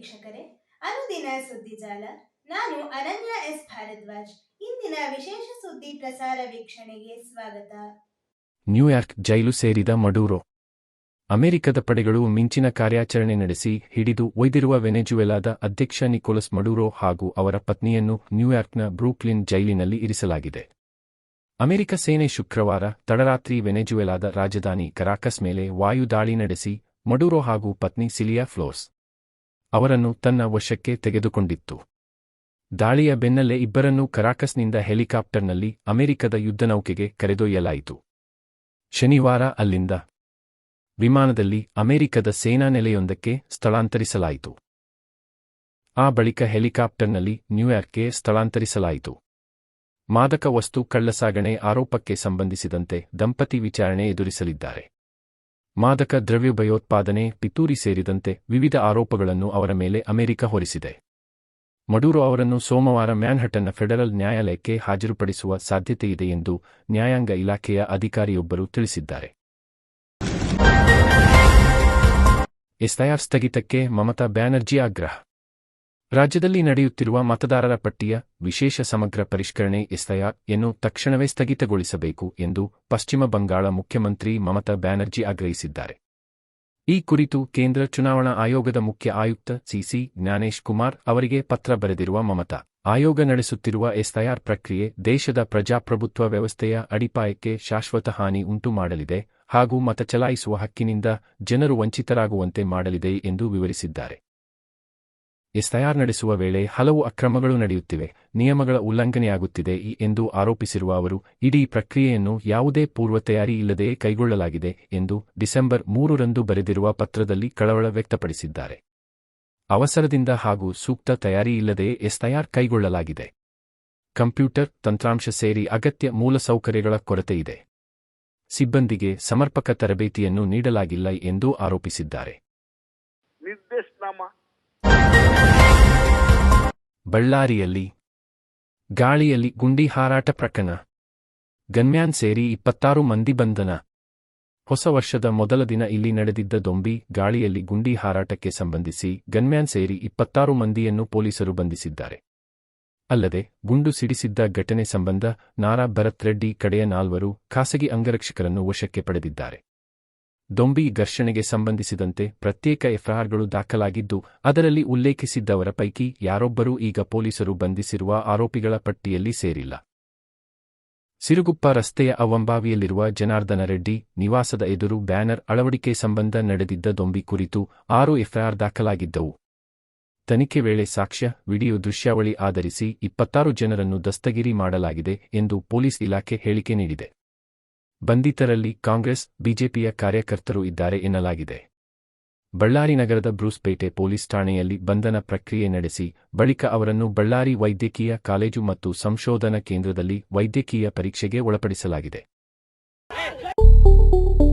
ವೀಕ್ಷಕರೇ, ಅನುದಿನ ಸುದ್ದಿಜಾಲ ನಾನು ಅನನ್ಯ ಎಸ್. ಭಾರದ್ವಾಜ್. ಇಂದಿನ ವಿಶೇಷ ಸುದ್ದಿ ಪ್ರಸಾರ ವೀಕ್ಷಣೆಗೆ ಸ್ವಾಗತ. ನ್ಯೂಯಾರ್ಕ್ ಜೈಲು ಸೇರಿದ ಮಡೂರೋ. ಅಮೆರಿಕದ ಪಡೆಗಳು ಮಿಂಚಿನ ಕಾರ್ಯಾಚರಣೆ ನಡೆಸಿ ಹಿಡಿದು ಒಯ್ದಿರುವ ವೆನೆಜುವೆಲಾದ ಅಧ್ಯಕ್ಷ ನಿಕೋಲಸ್ ಮಡೂರೋ ಹಾಗೂ ಅವರ ಪತ್ನಿಯನ್ನು ನ್ಯೂಯಾರ್ಕ್ನ ಬ್ರೂಕ್ಲಿನ್ ಜೈಲಿನಲ್ಲಿ ಇರಿಸಲಾಗಿದೆ. ಅಮೆರಿಕ ಸೇನೆ ಶುಕ್ರವಾರ ತಡರಾತ್ರಿ ವೆನೆಜುವೆಲಾದ ರಾಜಧಾನಿ ಕರಾಕಸ್ ಮೇಲೆ ವಾಯುದಾಳಿ ನಡೆಸಿ ಮಡೂರೋ ಹಾಗೂ ಪತ್ನಿ ಸಿಲಿಯಾ ಫ್ಲೋರ್ಸ್ ಅವರನ್ನು ತನ್ನ ವಶಕ್ಕೆ ತೆಗೆದುಕೊಂಡಿತ್ತು. ದಾಳಿಯ ಬೆನ್ನಲ್ಲೇ ಇಬ್ಬರನ್ನೂ ಕರಾಕಸ್ನಿಂದ ಹೆಲಿಕಾಪ್ಟರ್ನಲ್ಲಿ ಅಮೆರಿಕದ ಯುದ್ಧನೌಕೆಗೆ ಕರೆದೊಯ್ಯಲಾಯಿತು. ಶನಿವಾರ ಅಲ್ಲಿಂದ ವಿಮಾನದಲ್ಲಿ ಅಮೆರಿಕದ ಸೇನಾ ನೆಲೆಯೊಂದಕ್ಕೆ ಸ್ಥಳಾಂತರಿಸಲಾಯಿತು. ಆ ಬಳಿಕ ಹೆಲಿಕಾಪ್ಟರ್ನಲ್ಲಿ ನ್ಯೂಯಾರ್ಕ್ಗೆ ಸ್ಥಳಾಂತರಿಸಲಾಯಿತು. ಮಾದಕ ವಸ್ತು ಕಳ್ಳಸಾಗಣೆ ಆರೋಪಕ್ಕೆ ಸಂಬಂಧಿಸಿದಂತೆ ದಂಪತಿ ವಿಚಾರಣೆ ಎದುರಿಸಲಿದ್ದಾರೆ. ಮಾದಕ ದ್ರವ್ಯ ಭಯೋತ್ಪಾದನೆ ಪಿತೂರಿ ಸೇರಿದಂತೆ ವಿವಿಧ ಆರೋಪಗಳನ್ನು ಅವರ ಮೇಲೆ ಅಮೆರಿಕ ಹೊರಿಸಿದೆ. ಮಡೂರೋ ಅವರನ್ನು ಸೋಮವಾರ ಮ್ಯಾನ್ಹಟನ್ನ ಫೆಡರಲ್ ನ್ಯಾಯಾಲಯಕ್ಕೆ ಹಾಜರುಪಡಿಸುವ ಸಾಧ್ಯತೆಯಿದೆ ಎಂದು ನ್ಯಾಯಾಂಗ ಇಲಾಖೆಯ ಅಧಿಕಾರಿಯೊಬ್ಬರು ತಿಳಿಸಿದ್ದಾರೆ. ಎಸ್ಐಆರ್ ಸ್ಥಗಿತಕ್ಕೆ ಮಮತಾ ಬ್ಯಾನರ್ಜಿ ಆಗ್ರಹ. ರಾಜ್ಯದಲ್ಲಿ ನಡೆಯುತ್ತಿರುವ ಮತದಾರರ ಪಟ್ಟಿಯ ವಿಶೇಷ ಸಮಗ್ರ ಪರಿಷ್ಕರಣೆ ಎಸ್ಐಆರ್ ಯನ್ನು ತಕ್ಷಣವೇ ಸ್ಥಗಿತಗೊಳಿಸಬೇಕು ಎಂದು ಪಶ್ಚಿಮ ಬಂಗಾಳ ಮುಖ್ಯಮಂತ್ರಿ ಮಮತಾ ಬ್ಯಾನರ್ಜಿ ಆಗ್ರಹಿಸಿದ್ದಾರೆ. ಈ ಕುರಿತು ಕೇಂದ್ರ ಚುನಾವಣಾ ಆಯೋಗದ ಮುಖ್ಯ ಆಯುಕ್ತ ಸಿಸಿ ಜ್ಞಾನೇಶ್ ಕುಮಾರ್ ಅವರಿಗೆ ಪತ್ರ ಬರೆದಿರುವ ಮಮತಾ, ಆಯೋಗ ನಡೆಸುತ್ತಿರುವ ಎಸ್ಐಆರ್ ಪ್ರಕ್ರಿಯೆ ದೇಶದ ಪ್ರಜಾಪ್ರಭುತ್ವ ವ್ಯವಸ್ಥೆಯ ಅಡಿಪಾಯಕ್ಕೆ ಶಾಶ್ವತ ಹಾನಿ ಉಂಟು ಮಾಡಲಿದೆ ಹಾಗೂ ಮತ ಚಲಾಯಿಸುವ ಹಕ್ಕಿನಿಂದ ಜನರು ವಂಚಿತರಾಗುವಂತೆ ಮಾಡಲಿದೆ ಎಂದು ವಿವರಿಸಿದ್ದಾರೆ. ಎಸ್ಐಆರ್ ನಡೆಸುವ ವೇಳೆ ಹಲವು ಅಕ್ರಮಗಳು ನಡೆಯುತ್ತಿವೆ. ನಿಯಮಗಳ ಉಲ್ಲಂಘನೆಯಾಗುತ್ತಿದೆ ಎಂದು ಆರೋಪಿಸಿರುವ ಅವರು, ಇಡೀ ಪ್ರಕ್ರಿಯೆಯನ್ನು ಯಾವುದೇ ಪೂರ್ವ ತಯಾರಿ ಇಲ್ಲದೆ ಕೈಗೊಳ್ಳಲಾಗಿದೆ ಎಂದು ಡಿಸೆಂಬರ್ ಮೂರರಂದು ಬರೆದಿರುವ ಪತ್ರದಲ್ಲಿ ಕಳವಳ ವ್ಯಕ್ತಪಡಿಸಿದ್ದಾರೆ. ಅವಸರದಿಂದ ಹಾಗೂ ಸೂಕ್ತ ತಯಾರಿ ಇಲ್ಲದೆ ಎಸ್ಐಆರ್ ಕೈಗೊಳ್ಳಲಾಗಿದೆ. ಕಂಪ್ಯೂಟರ್ ತಂತ್ರಾಂಶ ಸೇರಿ ಅಗತ್ಯ ಮೂಲಸೌಕರ್ಯಗಳ ಕೊರತೆಯಿದೆ ಸಿಬ್ಬಂದಿಗೆ ಸಮರ್ಪಕ ತರಬೇತಿಯನ್ನು ನೀಡಲಾಗಿಲ್ಲ ಎಂದು ಆರೋಪಿಸಿದ್ದಾರೆ. ಬಳ್ಳಾರಿಯಲ್ಲಿ. ಗಾಳಿಯಲ್ಲಿ ಗುಂಡಿ ಹಾರಾಟ ಪ್ರಕರಣ. ಗನ್ಮ್ಯಾನ್ ಸೇರಿ ಇಪ್ಪತ್ತಾರು ಮಂದಿ ಬಂಧನ. ಹೊಸ ವರ್ಷದ ಮೊದಲ ದಿನ ಇಲ್ಲಿ ನಡೆದಿದ್ದ ದೊಂಬಿ, ಗಾಳಿಯಲ್ಲಿ ಗುಂಡಿ ಹಾರಾಟಕ್ಕೆ ಸಂಬಂಧಿಸಿ ಗನ್ಮ್ಯಾನ್ ಸೇರಿ ಇಪ್ಪತ್ತಾರು ಮಂದಿಯನ್ನು ಪೊಲೀಸರು ಬಂಧಿಸಿದ್ದಾರೆ. ಅಲ್ಲದೆ, ಗುಂಡು ಸಿಡಿಸಿದ್ದ ಘಟನೆ ಸಂಬಂಧ ನಾರಾ ಭರತ್ ರೆಡ್ಡಿ ಕಡೆಯ ನಾಲ್ವರು ಖಾಸಗಿ ಅಂಗರಕ್ಷಕರನ್ನು ವಶಕ್ಕೆ ಪಡೆದಿದ್ದಾರೆ. ದೊಂಬಿ ಘರ್ಷಣೆಗೆ ಸಂಬಂಧಿಸಿದಂತೆ ಪ್ರತ್ಯೇಕ ಎಫ್ಐಆರ್ಗಳು ದಾಖಲಾಗಿದ್ದು, ಅದರಲ್ಲಿ ಉಲ್ಲೇಖಿಸಿದ್ದವರ ಪೈಕಿ ಯಾರೊಬ್ಬರೂ ಈಗ ಪೊಲೀಸರು ಬಂಧಿಸಿರುವ ಆರೋಪಿಗಳ ಪಟ್ಟಿಯಲ್ಲಿ ಸೇರಿಲ್ಲ. ಸಿರುಗುಪ್ಪ ರಸ್ತೆಯ ಅವಂಬಾವಿಯಲ್ಲಿರುವ ಜನಾರ್ದನ ರೆಡ್ಡಿ, ನಿವಾಸದ ಎದುರು ಬ್ಯಾನರ್ ಅಳವಡಿಕೆ ಸಂಬಂಧ ನಡೆದಿದ್ದ ದೊಂಬಿ ಕುರಿತು ಆರು ಎಫ್ಐಆರ್ ದಾಖಲಾಗಿದ್ದವು. ತನಿಖೆ ವೇಳೆ ಸಾಕ್ಷ್ಯ, ವಿಡಿಯೋ ದೃಶ್ಯಾವಳಿ ಆಧರಿಸಿ ಇಪ್ಪತ್ತಾರು ಜನರನ್ನು ದಸ್ತಗಿರಿ ಮಾಡಲಾಗಿದೆ ಎಂದು ಪೊಲೀಸ್ ಇಲಾಖೆ ಹೇಳಿಕೆ ನೀಡಿದೆ. ಬಂಧಿತರಲ್ಲಿ ಕಾಂಗ್ರೆಸ್, ಬಿಜೆಪಿಯ ಕಾರ್ಯಕರ್ತರು ಇದ್ದಾರೆ ಎನ್ನಲಾಗಿದೆ. ಬಳ್ಳಾರಿ ನಗರದ ಬ್ರೂಸ್ಪೇಟೆ ಪೊಲೀಸ್ ಠಾಣೆಯಲ್ಲಿ ಬಂಧನ ಪ್ರಕ್ರಿಯೆ ನಡೆಸಿ, ಬಳಿಕ ಅವರನ್ನು ಬಳ್ಳಾರಿ ವೈದ್ಯಕೀಯ ಕಾಲೇಜು ಮತ್ತು ಸಂಶೋಧನಾ ಕೇಂದ್ರದಲ್ಲಿ ವೈದ್ಯಕೀಯ ಪರೀಕ್ಷೆಗೆ ಒಳಪಡಿಸಲಾಗಿದೆ.